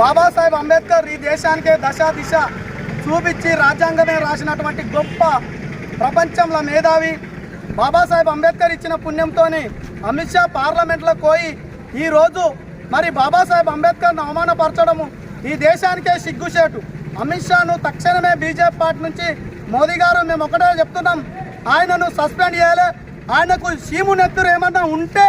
బాబాసాహెబ్ అంబేద్కర్ ఈ దేశానికే దశ దిశ చూపించి రాజ్యాంగమే రాసినటువంటి గొప్ప ప్రపంచంలో మేధావి బాబాసాహెబ్ అంబేద్కర్ ఇచ్చిన పుణ్యంతోని అమిత్ షా పార్లమెంట్లో పోయి ఈరోజు మరి బాబాసాహెబ్ అంబేద్కర్ను అవమానపరచడము ఈ దేశానికే సిగ్గుచేటు. అమిత్ షాను తక్షణమే బీజేపీ పార్టీ నుంచి మోదీ గారు మేము ఒకటే చెప్తున్నాం ఆయనను సస్పెండ్ చేయాలి ఆయనకు సీము నెత్తురు ఏమన్నా ఉంటే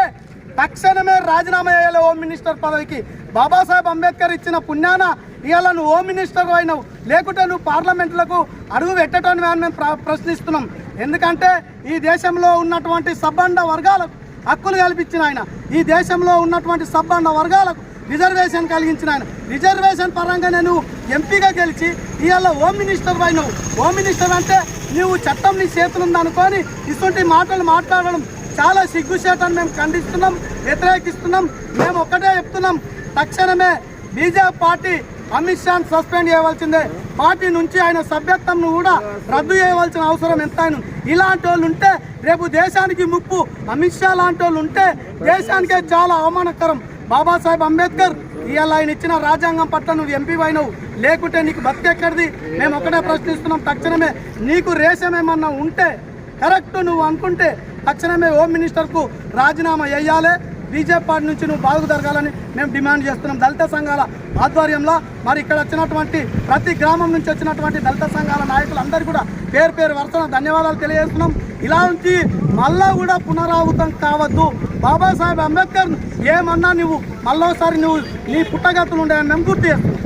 తక్షణమే రాజీనామా చేయాలి హోమ్ మినిస్టర్ పదవికి. బాబాసాహెబ్ అంబేద్కర్ ఇచ్చిన పుణ్యాన ఇవాళ నువ్వు హోమ్ మినిస్టర్ అయినావు. లేకుంటే నువ్వు పార్లమెంట్లకు అడుగు పెట్టడం అని మేము ప్ర- ప్రశ్నిస్తున్నాం. ఎందుకంటే ఈ దేశంలో ఉన్నటువంటి సబ్బండ వర్గాలకు హక్కులు కల్పించిన ఆయన. ఈ దేశంలో ఉన్నటువంటి సబ్బండ వర్గాలకు రిజర్వేషన్ కలిగించిన ఆయన. రిజర్వేషన్ పరంగా నేను ఎంపీగా గెలిచి ఇవాళ హోమ్ మినిస్టర్ అయినావు. హోమ్ మినిస్టర్ అంటే నువ్వు చట్టం నీ చేతులు ఉందనుకొని ఇటువంటి మాటలు మాట్లాడడం చాలా సిగ్గుచేటని మేము ఖండిస్తున్నాం వ్యతిరేకిస్తున్నాం మేము ఒక్కటే చెప్తున్నాం. తక్షణమే బీజేపీ పార్టీ అమిత్ షాను సస్పెండ్ చేయవలసిందే. పార్టీ నుంచి ఆయన సభ్యత్వంను కూడా రద్దు చేయవలసిన అవసరం ఎంతైనా ఇలాంటి వాళ్ళు ఉంటే రేపు దేశానికి ముప్పు. అమిత్ షా లాంటి వాళ్ళు ఉంటే దేశానికే చాలా అవమానకరం. బాబాసాహెబ్ అంబేద్కర్ ఇవాళ ఆయన ఇచ్చిన రాజ్యాంగం పట్ల నువ్వు ఎంపీ అయినవు. లేకుంటే నీకు బతికెక్కడిది? మేము ఒకటే ప్రశ్నిస్తున్నాం. తక్షణమే నీకు రేషం ఏమన్నా ఉంటే కరెక్ట్ నువ్వు అనుకుంటే తక్షణమే హోమ్ మినిస్టర్కు రాజీనామా వేయాలి బీజేపీ పార్టీ నుంచి నువ్వు బాధకు జరగాలని మేము డిమాండ్ చేస్తున్నాం. దళిత సంఘాల ఆధ్వర్యంలో మరి ఇక్కడ వచ్చినటువంటి ప్రతి గ్రామం నుంచి వచ్చినటువంటి దళిత సంఘాల నాయకులందరూ కూడా పేరు పేరు వరుసన ధన్యవాదాలు తెలియజేస్తున్నాం. ఇలాంటి మళ్ళా కూడా పునరావృతం కావద్దు. బాబాసాహెబ్ అంబేద్కర్ ఏమన్నా నువ్వు మళ్ళోసారి నువ్వు నీ పుట్టగతులు ఉండేవని మేము గుర్తు చేస్తున్నాం.